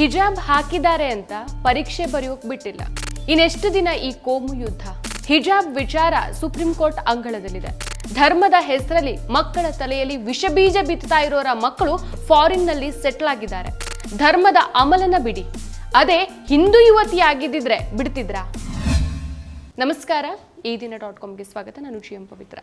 ಹಿಜಾಬ್ ಹಾಕಿದ್ದಾರೆ ಅಂತ ಪರೀಕ್ಷೆ ಬರೆಯೋಕ್ ಬಿಟ್ಟಿಲ್ಲ. ಇನ್ನೆಷ್ಟು ದಿನ ಈ ಕೋಮು ಯುದ್ಧ? ಹಿಜಾಬ್ ವಿಚಾರ ಸುಪ್ರೀಂ ಕೋರ್ಟ್ ಅಂಗಳದಲ್ಲಿದೆ. ಧರ್ಮದ ಹೆಸರಲ್ಲಿ ಮಕ್ಕಳ ತಲೆಯಲ್ಲಿ ವಿಷಬೀಜ ಬಿತ್ತುತ್ತಾ ಇರೋರ ಮಕ್ಕಳು ಫಾರಿನ್ನಲ್ಲಿ ಸೆಟ್ಲ್ ಆಗಿದ್ದಾರೆ. ಧರ್ಮದ ಅಮಲನ ಬಿಡಿ. ಅದೇ ಹಿಂದೂ ಯುವತಿ ಆಗಿದ್ದಿದ್ರೆ ಬಿಡ್ತಿದ್ರಾ? ನಮಸ್ಕಾರ. ಈ ದಿನ ಡಾಟ್ ಕಾಮ್ಗೆ ಸ್ವಾಗತ. ನಾನು ಜಿ ಪವಿತ್ರ.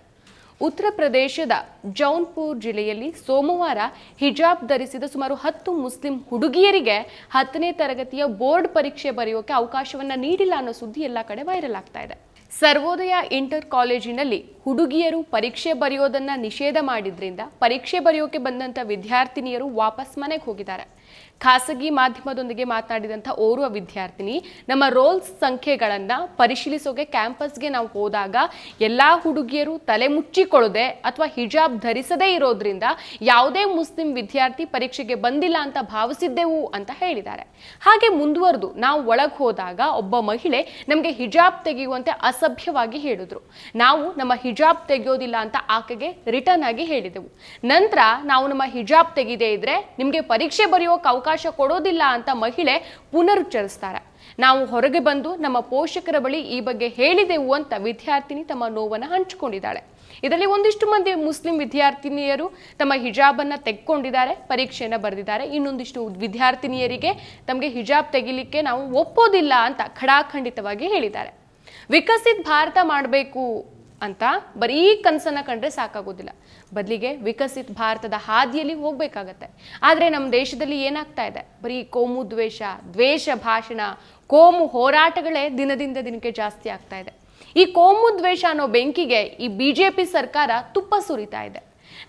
ಉತ್ತರ ಪ್ರದೇಶದ ಜೌನ್ಪುರ್ ಜಿಲ್ಲೆಯಲ್ಲಿ ಸೋಮವಾರ ಹಿಜಾಬ್ ಧರಿಸಿದ ಸುಮಾರು ಹತ್ತು ಮುಸ್ಲಿಂ ಹುಡುಗಿಯರಿಗೆ ಹತ್ತನೇ ತರಗತಿಯ ಬೋರ್ಡ್ ಪರೀಕ್ಷೆ ಬರೆಯೋಕೆ ಅವಕಾಶವನ್ನ ನೀಡಿಲ್ಲ ಅನ್ನೋ ಸುದ್ದಿ ಎಲ್ಲ ಕಡೆ ವೈರಲ್ ಆಗ್ತಾ ಇದೆ. ಸರ್ವೋದಯ ಇಂಟರ್ ಕಾಲೇಜಿನಲ್ಲಿ ಹುಡುಗಿಯರು ಪರೀಕ್ಷೆ ಬರೆಯೋದನ್ನ ನಿಷೇಧ ಮಾಡಿದ್ರಿಂದ ಪರೀಕ್ಷೆ ಬರೆಯೋಕೆ ಬಂದಂತ ವಿದ್ಯಾರ್ಥಿನಿಯರು ವಾಪಸ್ ಮನೆಗೆ ಹೋಗಿದ್ದಾರೆ. ಖಾಸಗಿ ಮಾಧ್ಯಮದೊಂದಿಗೆ ಮಾತನಾಡಿದಂಥ ಓರ್ವ ವಿದ್ಯಾರ್ಥಿನಿ, ನಮ್ಮ ರೋಲ್ಸ್ ಸಂಖ್ಯೆಗಳನ್ನು ಪರಿಶೀಲಿಸೋಕೆ ಕ್ಯಾಂಪಸ್ಗೆ ನಾವು ಹೋದಾಗ ಎಲ್ಲಾ ಹುಡುಗಿಯರು ತಲೆ ಮುಚ್ಚಿಕೊಳ್ಳದೆ ಅಥವಾ ಹಿಜಾಬ್ ಧರಿಸದೇ ಇರೋದ್ರಿಂದ ಯಾವುದೇ ಮುಸ್ಲಿಂ ವಿದ್ಯಾರ್ಥಿ ಪರೀಕ್ಷೆಗೆ ಬಂದಿಲ್ಲ ಅಂತ ಭಾವಿಸಿದ್ದೆವು ಅಂತ ಹೇಳಿದ್ದಾರೆ. ಹಾಗೆ ಮುಂದುವರೆದು ನಾವು ಒಳಗೆ ಹೋದಾಗ ಒಬ್ಬ ಮಹಿಳೆ ನಮಗೆ ಹಿಜಾಬ್ ತೆಗೆಯುವಂತೆ ಅಸಭ್ಯವಾಗಿ ಹೇಳಿದ್ರು. ನಾವು ನಮ್ಮ ಹಿಜಾಬ್ ತೆಗೆಯೋದಿಲ್ಲ ಅಂತ ಆಕೆಗೆ ರಿಟರ್ನ್ ಆಗಿ ಹೇಳಿದೆವು. ನಂತರ ನಾವು ನಮ್ಮ ಹಿಜಾಬ್ ತೆಗೆದೇ ಇದ್ರೆ ನಿಮಗೆ ಪರೀಕ್ಷೆ ಬರೆಯೋಕೆ ಅವಕಾಶ ಕೊಡೋದಿಲ್ಲ ಅಂತ ಮಹಿಳೆ ಪುನರುಚ್ಚರಿಸ್ತಾರೆ. ನಾವು ಹೊರಗೆ ಬಂದು ನಮ್ಮ ಪೋಷಕರ ಬಳಿ ಈ ಬಗ್ಗೆ ಹೇಳಿದೆವು ಅಂತ ವಿದ್ಯಾರ್ಥಿನಿ ತಮ್ಮ ನೋವನ್ನು ಹಂಚಿಕೊಂಡಿದ್ದಾಳೆ. ಇದರಲ್ಲಿ ಒಂದಿಷ್ಟು ಮಂದಿ ಮುಸ್ಲಿಂ ವಿದ್ಯಾರ್ಥಿನಿಯರು ತಮ್ಮ ಹಿಜಾಬನ್ನು ತೆಗೆದುಕೊಂಡಿದ್ದಾರೆ, ಪರೀಕ್ಷೆಯನ್ನು ಬರೆದಿದ್ದಾರೆ. ಇನ್ನೊಂದಿಷ್ಟು ವಿದ್ಯಾರ್ಥಿನಿಯರಿಗೆ ತಮಗೆ ಹಿಜಾಬ್ ತೆಗಿಲಿಕ್ಕೆ ನಾವು ಒಪ್ಪೋದಿಲ್ಲ ಅಂತ ಖಡಾಖಂಡಿತವಾಗಿ ಹೇಳಿದ್ದಾರೆ. ವಿಕಸಿತ ಭಾರತ ಮಾಡಬೇಕು ಅಂತ ಬರೀ ಕನಸನ್ನು ಕಂಡ್ರೆ ಸಾಕಾಗೋದಿಲ್ಲ. ಬದಲಿಗೆ ವಿಕಸಿತ ಭಾರತದ ಹಾದಿಯಲ್ಲಿ ಹೋಗಬೇಕಾಗತ್ತೆ. ಆದರೆ ನಮ್ಮ ದೇಶದಲ್ಲಿ ಏನಾಗ್ತಾ ಇದೆ? ಬರೀ ಕೋಮು ದ್ವೇಷ ದ್ವೇಷ ಭಾಷಣ, ಕೋಮು ಹೋರಾಟಗಳೇ ದಿನದಿಂದ ದಿನಕ್ಕೆ ಜಾಸ್ತಿ ಆಗ್ತಾ ಇದೆ. ಈ ಕೋಮು ದ್ವೇಷ ಅನ್ನೋ ಬೆಂಕಿಗೆ ಈ ಬಿ ಜೆ ಪಿ ಸರ್ಕಾರ ತುಪ್ಪ ಸುರಿತಾ ಇದೆ.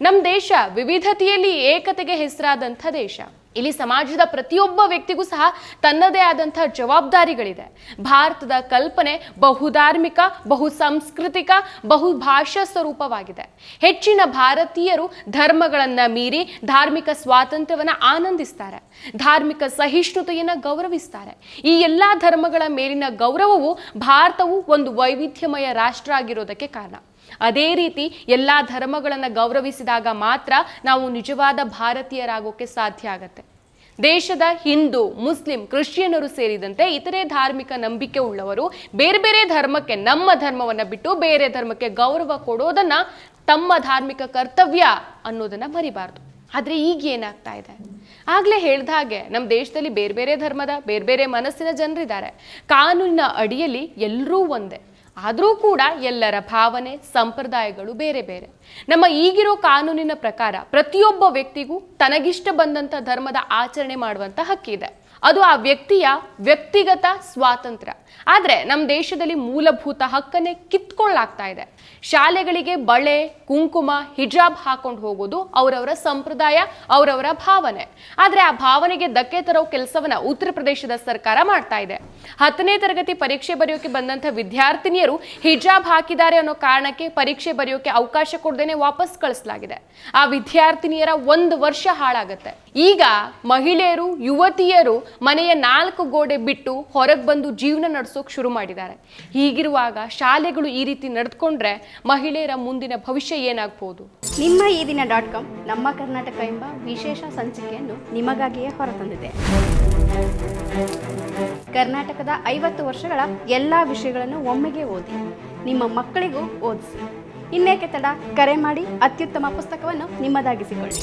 ನಮ್ಮ ದೇಶ ವಿವಿಧತೆಯಲ್ಲಿ ಏಕತೆಗೆ ಹೆಸರಾದಂಥ ದೇಶ. ಇಲ್ಲಿ ಸಮಾಜದ ಪ್ರತಿಯೊಬ್ಬ ವ್ಯಕ್ತಿಗೂ ಸಹ ತನ್ನದೇ ಆದಂತಹ ಜವಾಬ್ದಾರಿಗಳಿದೆ. ಭಾರತದ ಕಲ್ಪನೆ ಬಹುಧಾರ್ಮಿಕ ಬಹು ಸಾಂಸ್ಕೃತಿಕ ಬಹುಭಾಷಾ ಸ್ವರೂಪವಾಗಿದೆ. ಹೆಚ್ಚಿನ ಭಾರತೀಯರು ಧರ್ಮಗಳನ್ನ ಮೀರಿ ಧಾರ್ಮಿಕ ಸ್ವಾತಂತ್ರ್ಯವನ್ನ ಆನಂದಿಸ್ತಾರೆ. ಧಾರ್ಮಿಕ ಸಹಿಷ್ಣುತೆಯನ್ನ ಗೌರವಿಸ್ತಾರೆ. ಈ ಎಲ್ಲಾ ಧರ್ಮಗಳ ಮೇಲಿನ ಗೌರವವು ಭಾರತವು ಒಂದು ವೈವಿಧ್ಯಮಯ ರಾಷ್ಟ್ರ ಆಗಿರೋದಕ್ಕೆ ಕಾರಣ. ಅದೇ ರೀತಿ ಎಲ್ಲ ಧರ್ಮಗಳನ್ನು ಗೌರವಿಸಿದಾಗ ಮಾತ್ರ ನಾವು ನಿಜವಾದ ಭಾರತೀಯರಾಗೋಕೆ ಸಾಧ್ಯ ಆಗತ್ತೆ. ದೇಶದ ಹಿಂದೂ, ಮುಸ್ಲಿಂ ಕ್ರಿಶ್ಚಿಯನರು ಸೇರಿದಂತೆ ಇತರೆ ಧಾರ್ಮಿಕ ನಂಬಿಕೆ ಉಳ್ಳವರು ಬೇರೆ ಬೇರೆ ಧರ್ಮಕ್ಕೆ ನಮ್ಮ ಧರ್ಮವನ್ನು ಬಿಟ್ಟು ಬೇರೆ ಧರ್ಮಕ್ಕೆ ಗೌರವ ಕೊಡೋದನ್ನ ತಮ್ಮ ಧಾರ್ಮಿಕ ಕರ್ತವ್ಯ ಅನ್ನೋದನ್ನ ಮರಿಬಾರ್ದು. ಆದ್ರೆ ಈಗ ಏನಾಗ್ತಾ ಇದೆ? ಆಗ್ಲೇ ಹೇಳ್ದ ಹಾಗೆ ನಮ್ಮ ದೇಶದಲ್ಲಿ ಬೇರೆ ಬೇರೆ ಧರ್ಮದ, ಬೇರೆ ಬೇರೆ ಮನಸ್ಸಿನ ಜನರಿದ್ದಾರೆ. ಕಾನೂನಿನ ಅಡಿಯಲ್ಲಿ ಎಲ್ಲರೂ ಒಂದೇ. ಆದರೂ ಕೂಡ ಎಲ್ಲರ ಭಾವನೆ, ಸಂಪ್ರದಾಯಗಳು ಬೇರೆ ಬೇರೆ. ನಮ್ಮ ಈಗಿರೋ ಕಾನೂನಿನ ಪ್ರಕಾರ ಪ್ರತಿಯೊಬ್ಬ ವ್ಯಕ್ತಿಗೂ ತನಗಿಷ್ಟ ಬಂದಂಥ ಧರ್ಮದ ಆಚರಣೆ ಮಾಡುವಂತ ಹಕ್ಕಿದೆ ಅದು ಆ ವ್ಯಕ್ತಿಯ ವ್ಯಕ್ತಿಗತ ಸ್ವಾತಂತ್ರ್ಯ. ಆದರೆ ನಮ್ಮ ದೇಶದಲ್ಲಿ ಮೂಲಭೂತ ಹಕ್ಕನ್ನೇ ಕಿತ್ಕೊಳ್ಳಾಗ್ತಾ ಇದೆ. ಶಾಲೆಗಳಿಗೆ ಬಳೆ, ಕುಂಕುಮ, ಹಿಜಾಬ್ ಹಾಕೊಂಡು ಹೋಗೋದು ಅವರವರ ಸಂಪ್ರದಾಯ, ಅವರವರ ಭಾವನೆ. ಆದರೆ ಆ ಭಾವನೆಗೆ ಧಕ್ಕೆ ತರೋ ಕೆಲಸವನ್ನ ಉತ್ತರ ಪ್ರದೇಶದ ಸರ್ಕಾರ ಮಾಡ್ತಾ ಇದೆ. ಹತ್ತನೇ ತರಗತಿ ಪರೀಕ್ಷೆ ಬರೆಯೋಕೆ ಬಂದಂತ ವಿದ್ಯಾರ್ಥಿನಿಯರು ಹಿಜಾಬ್ ಹಾಕಿದ್ದಾರೆ ಅನ್ನೋ ಕಾರಣಕ್ಕೆ ಪರೀಕ್ಷೆ ಬರೆಯೋಕೆ ಅವಕಾಶ ಕೊಡದೇನೆ ವಾಪಸ್ ಕಳಿಸಲಾಗಿದೆ. ಆ ವಿದ್ಯಾರ್ಥಿನಿಯರ ಒಂದು ವರ್ಷ ಹಾಳಾಗತ್ತೆ. ಈಗ ಮಹಿಳೆಯರು, ಯುವತಿಯರು ಮನೆಯ ನಾಲ್ಕು ಗೋಡೆ ಬಿಟ್ಟು ಹೊರಗೆ ಬಂದು ಜೀವನ ನಡೆಸೋಕೆ ಶುರು ಮಾಡಿದ್ದಾರೆ. ಹೀಗಿರುವಾಗ ಶಾಲೆಗಳು ಈ ರೀತಿ ನಡೆದುಕೊಂಡ್ರೆ ಮಹಿಳೆಯರ ಮುಂದಿನ ಭವಿಷ್ಯ ಏನಾಗ್ಬೋದು? ನಿಮ್ಮ ಈ ದಿನ ಡಾಟ್ ಕಾಮ್, ನಮ್ಮ ಕರ್ನಾಟಕ ಎಂಬ ವಿಶೇಷ ಸಂಚಿಕೆಯನ್ನು ನಿಮಗಾಗಿಯೇ ಹೊರತಂದಿದೆ. ಕರ್ನಾಟಕದ ಐವತ್ತು ವರ್ಷಗಳ ಎಲ್ಲ ವಿಷಯಗಳನ್ನು ಒಮ್ಮೆಗೆ ಓದಿ, ನಿಮ್ಮ ಮಕ್ಕಳಿಗೂ ಓದಿಸಿ. ಇನ್ನೇಕೆ ತಡ? ಕರೆ ಮಾಡಿ, ಅತ್ಯುತ್ತಮ ಪುಸ್ತಕವನ್ನು ನಿಮ್ಮದಾಗಿಸಿಕೊಳ್ಳಿ.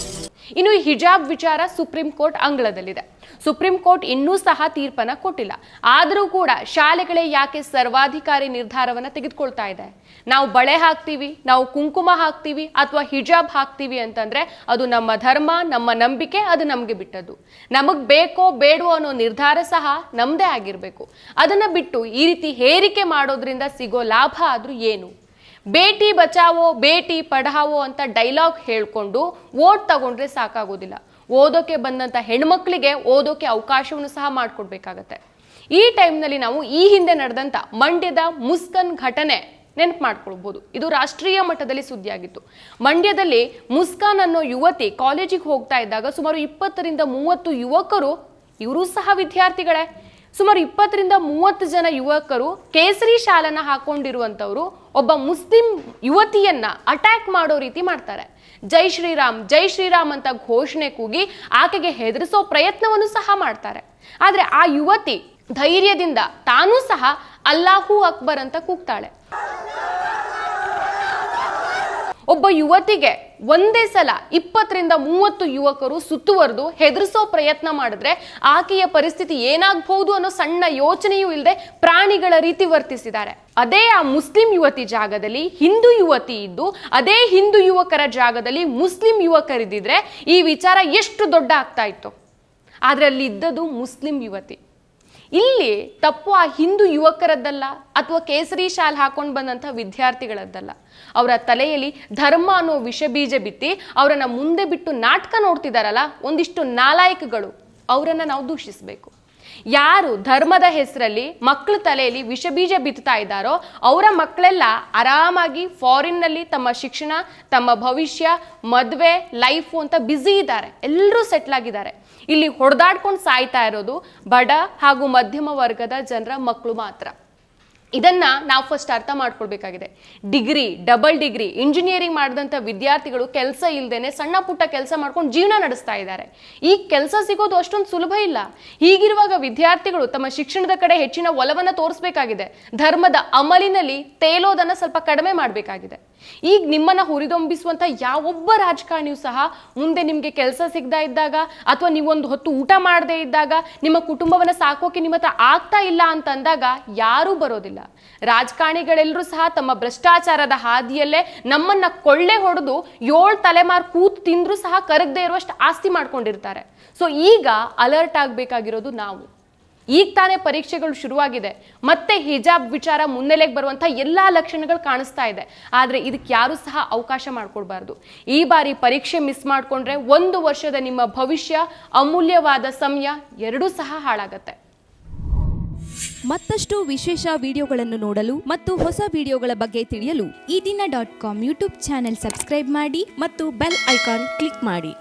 ಇನ್ನು ಹಿಜಾಬ್ ವಿಚಾರ ಸುಪ್ರೀಂ ಕೋರ್ಟ್ ಅಂಗಳದಲ್ಲಿದೆ. ಸುಪ್ರೀಂ ಕೋರ್ಟ್ ಇನ್ನೂ ಸಹ ತೀರ್ಪನ್ನ ಕೊಟ್ಟಿಲ್ಲ. ಆದರೂ ಕೂಡ ಶಾಲೆಗಳೇ ಯಾಕೆ ಸರ್ವಾಧಿಕಾರಿ ನಿರ್ಧಾರವನ್ನ ತೆಗೆದುಕೊಳ್ತಾ ಇದೆ? ನಾವು ಬಳೆ ಹಾಕ್ತೀವಿ, ನಾವು ಕುಂಕುಮ ಹಾಕ್ತೀವಿ ಅಥವಾ ಹಿಜಾಬ್ ಹಾಕ್ತೀವಿ ಅಂತಂದ್ರೆ ಅದು ನಮ್ಮ ಧರ್ಮ, ನಮ್ಮ ನಂಬಿಕೆ, ಅದು ನಮಗೆ ಬಿಟ್ಟದ್ದು. ನಮಗ್ ಬೇಕೋ ಬೇಡವೋ ಅನ್ನೋ ನಿರ್ಧಾರ ಸಹ ನಮ್ದೇ ಆಗಿರ್ಬೇಕು. ಅದನ್ನ ಬಿಟ್ಟು ಈ ರೀತಿ ಹೇರಿಕೆ ಮಾಡೋದ್ರಿಂದ ಸಿಗೋ ಲಾಭ ಆದ್ರೂ ಏನು? ಬೇಟಿ ಬಚಾವೋ, ಬೇಟಿ ಪಢಾವೋ ಅಂತ ಡೈಲಾಗ್ ಹೇಳ್ಕೊಂಡು ಓಟ್ ತಗೊಂಡ್ರೆ ಸಾಕಾಗೋದಿಲ್ಲ. ಓದೋಕೆ ಬಂದಂತ ಹೆಣ್ಮಕ್ಳಿಗೆ ಓದೋಕೆ ಅವಕಾಶವನ್ನು ಸಹ ಮಾಡಿಕೊಡ್ಬೇಕಾಗತ್ತೆ. ಈ ಟೈಮ್ನಲ್ಲಿ ನಾವು ಈ ಹಿಂದೆ ನಡೆದಂಥ ಮಂಡ್ಯದ ಮುಸ್ಕನ್ ಘಟನೆ ನೆನಪು ಮಾಡ್ಕೊಳ್ಬಹುದು ಇದು ರಾಷ್ಟ್ರೀಯ ಮಟ್ಟದಲ್ಲಿ ಸುದ್ದಿಯಾಗಿತ್ತು. ಮಂಡ್ಯದಲ್ಲಿ ಮುಸ್ಕಾನ್ ಅನ್ನೋ ಯುವತಿ ಕಾಲೇಜಿಗೆ ಹೋಗ್ತಾ ಇದ್ದಾಗ ಸುಮಾರು ಇಪ್ಪತ್ತರಿಂದ ಮೂವತ್ತು ಯುವಕರು, ಇವರು ಸಹ ವಿದ್ಯಾರ್ಥಿಗಳೇ ಸುಮಾರು ಇಪ್ಪತ್ತರಿಂದ ಮೂವತ್ತು ಜನ ಯುವಕರು ಕೇಸರಿ ಶಾಲನ್ನ ಹಾಕೊಂಡಿರುವಂತವ್ರು ಒಬ್ಬ ಮುಸ್ಲಿಂ ಯುವತಿಯನ್ನ ಅಟ್ಯಾಕ್ ಮಾಡೋ ರೀತಿ ಮಾಡ್ತಾರೆ. ಜೈ ಶ್ರೀರಾಮ್ ಜೈ ಶ್ರೀರಾಮ್ ಅಂತ ಘೋಷಣೆ ಕೂಗಿ ಆಕೆಗೆ ಹೆದರಿಸೋ ಪ್ರಯತ್ನವನ್ನು ಸಹ ಮಾಡ್ತಾರೆ. ಆದ್ರೆ ಆ ಯುವತಿ ಧೈರ್ಯದಿಂದ ತಾನೂ ಸಹ ಅಲ್ಲಾಹು ಅಕ್ಬರ್ ಅಂತ ಕೂಗ್ತಾಳೆ. ಒಬ್ಬ ಯುವತಿಗೆ ಒಂದೇ ಸಲ ಇಪ್ಪತ್ತರಿಂದ ಮೂವತ್ತು ಯುವಕರು ಸುತ್ತುವರೆದು ಹೆದರಿಸೋ ಪ್ರಯತ್ನ ಮಾಡಿದ್ರೆ ಆಕೆಯ ಪರಿಸ್ಥಿತಿ ಏನಾಗಬಹುದು ಅನ್ನೋ ಸಣ್ಣ ಯೋಚನೆಯೂ ಇಲ್ಲದೆ ಪ್ರಾಣಿಗಳ ರೀತಿ ವರ್ತಿಸಿದ್ದಾರೆ. ಅದೇ ಆ ಮುಸ್ಲಿಂ ಯುವತಿ ಜಾಗದಲ್ಲಿ ಹಿಂದೂ ಯುವತಿ ಇದ್ದು, ಅದೇ ಹಿಂದೂ ಯುವಕರ ಜಾಗದಲ್ಲಿ ಮುಸ್ಲಿಂ ಯುವಕರಿದ್ದಿದ್ರೆ ಈ ವಿಚಾರ ಎಷ್ಟು ದೊಡ್ಡ ಆಗ್ತಾ ಇತ್ತು. ಆದ್ರೆ ಅಲ್ಲಿ ಇದ್ದದ್ದು ಮುಸ್ಲಿಂ ಯುವತಿ. ಇಲ್ಲಿ ತಪ್ಪು ಆ ಹಿಂದೂ ಯುವಕರದ್ದಲ್ಲ ಅಥವಾ ಕೇಸರಿ ಶಾಲ್ ಹಾಕೊಂಡು ಬಂದಂಥ ವಿದ್ಯಾರ್ಥಿಗಳದ್ದಲ್ಲ. ಅವರ ತಲೆಯಲ್ಲಿ ಧರ್ಮ ಅನ್ನೋ ವಿಷ ಬೀಜ ಬಿತ್ತಿ ಅವರನ್ನು ಮುಂದೆ ಬಿಟ್ಟು ನಾಟಕ ನೋಡ್ತಿದಾರಲ್ಲ, ಒಂದಿಷ್ಟು ನಾಲಾಯಕಗಳು ಅವರನ್ನು ನಾವು ದೂಷಿಸಬೇಕು. ಯಾರು ಧರ್ಮದ ಹೆಸರಲ್ಲಿ ಮಕ್ಕಳ ತಲೆಯಲ್ಲಿ ವಿಷ ಬೀಜ ಬಿತ್ತಾ ಇದ್ದಾರೋ ಅವರ ಮಕ್ಕಳೆಲ್ಲ ಆರಾಮಾಗಿ ಫಾರಿನ್ನಲ್ಲಿ ತಮ್ಮ ಶಿಕ್ಷಣ, ತಮ್ಮ ಭವಿಷ್ಯ, ಮದುವೆ ಲೈಫು ಅಂತ ಬ್ಯುಸಿ ಇದ್ದಾರೆ. ಎಲ್ಲರೂ ಸೆಟ್ಲ್ ಆಗಿದ್ದಾರೆ. ಇಲ್ಲಿ ಹೊಡೆದಾಡ್ಕೊಂಡು ಸಾಯ್ತಾ ಇರೋದು ಬಡ ಹಾಗೂ ಮಧ್ಯಮ ವರ್ಗದ ಜನರ ಮಕ್ಕಳು ಮಾತ್ರ. ಇದನ್ನ ನಾವು ಫಸ್ಟ್ ಅರ್ಥ ಮಾಡ್ಕೊಳ್ಬೇಕಾಗಿದೆ ಡಿಗ್ರಿ ಡಬಲ್ ಡಿಗ್ರಿ ಇಂಜಿನಿಯರಿಂಗ್ ಮಾಡಿದಂಥ ವಿದ್ಯಾರ್ಥಿಗಳು ಕೆಲಸ ಇಲ್ಲದೇನೆ ಸಣ್ಣ ಪುಟ್ಟ ಕೆಲಸ ಮಾಡ್ಕೊಂಡು ಜೀವನ ನಡೆಸ್ತಾ ಇದ್ದಾರೆ. ಈ ಕೆಲಸ ಸಿಗೋದು ಅಷ್ಟೊಂದು ಸುಲಭ ಇಲ್ಲ. ಹೀಗಿರುವಾಗ ವಿದ್ಯಾರ್ಥಿಗಳು ತಮ್ಮ ಶಿಕ್ಷಣದ ಕಡೆ ಹೆಚ್ಚಿನ ಒಲವನ್ನು ತೋರಿಸಬೇಕಾಗಿದೆ. ಧರ್ಮದ ಅಮಲಿನಲ್ಲಿ ತೇಲೋದನ್ನು ಸ್ವಲ್ಪ ಕಡಿಮೆ ಮಾಡಬೇಕಾಗಿದೆ. ಈಗ ನಿಮ್ಮನ್ನ ಹುರಿದೊಂಬಿಸುವಂತ ಯಾವೊಬ್ಬ ರಾಜಕಾರಣಿಯೂ ಸಹ ಮುಂದೆ ನಿಮ್ಗೆ ಕೆಲಸ ಸಿಗ್ದಾ ಇದ್ದಾಗ ಅಥವಾ ನೀವೊಂದು ಹೊತ್ತು ಊಟ ಮಾಡದೇ ಇದ್ದಾಗ ನಿಮ್ಮ ಕುಟುಂಬವನ್ನ ಸಾಕೋಕೆ ನಿಮ್ಮ ಹತ್ರ ಆಗ್ತಾ ಇಲ್ಲ ಅಂತ ಅಂದಾಗ ಯಾರೂ ಬರೋದಿಲ್ಲ. ರಾಜಕಾರಣಿಗಳೆಲ್ಲರೂ ಸಹ ತಮ್ಮ ಭ್ರಷ್ಟಾಚಾರದ ಹಾದಿಯಲ್ಲೇ ನಮ್ಮನ್ನ ಕೊಳ್ಳೆ ಹೊಡೆದು ಏಳು ತಲೆಮಾರು ಕೂತು ತಿಂದ್ರೂ ಸಹ ಕರಗದೇ ಇರುವಷ್ಟು ಆಸ್ತಿ ಮಾಡ್ಕೊಂಡಿರ್ತಾರೆ. ಸೊ ಈಗ ಅಲರ್ಟ್ ಆಗಬೇಕಾಗಿರೋದು ನಾವು. ಈಗ ತಾನೇ ಪರೀಕ್ಷೆಗಳು ಶುರುವಾಗಿದೆ. ಮತ್ತೆ ಹಿಜಾಬ್ ವಿಚಾರ ಮುನ್ನೆಲೆಗೆ ಬರುವಂಥ ಎಲ್ಲ ಲಕ್ಷಣಗಳು ಕಾಣಿಸ್ತಾ ಇದೆ. ಆದರೆ ಇದಕ್ಕೆ ಯಾರೂ ಸಹ ಅವಕಾಶ ಮಾಡಿಕೊಡ್ಬಾರ್ದು ಈ ಬಾರಿ ಪರೀಕ್ಷೆ ಮಿಸ್ ಮಾಡಿಕೊಂಡ್ರೆ ಒಂದು ವರ್ಷದ ನಿಮ್ಮ ಭವಿಷ್ಯ, ಅಮೂಲ್ಯವಾದ ಸಮಯ ಎರಡೂ ಸಹ ಹಾಳಾಗತ್ತೆ. ಮತ್ತಷ್ಟು ವಿಶೇಷ ವಿಡಿಯೋಗಳನ್ನು ನೋಡಲು ಮತ್ತು ಹೊಸ ವಿಡಿಯೋಗಳ ಬಗ್ಗೆ ತಿಳಿಯಲು Ee Dina dot com YouTube channel subscribe ಮಾಡಿ ಮತ್ತು ಬೆಲ್ ಐಕಾನ್ ಕ್ಲಿಕ್ ಮಾಡಿ.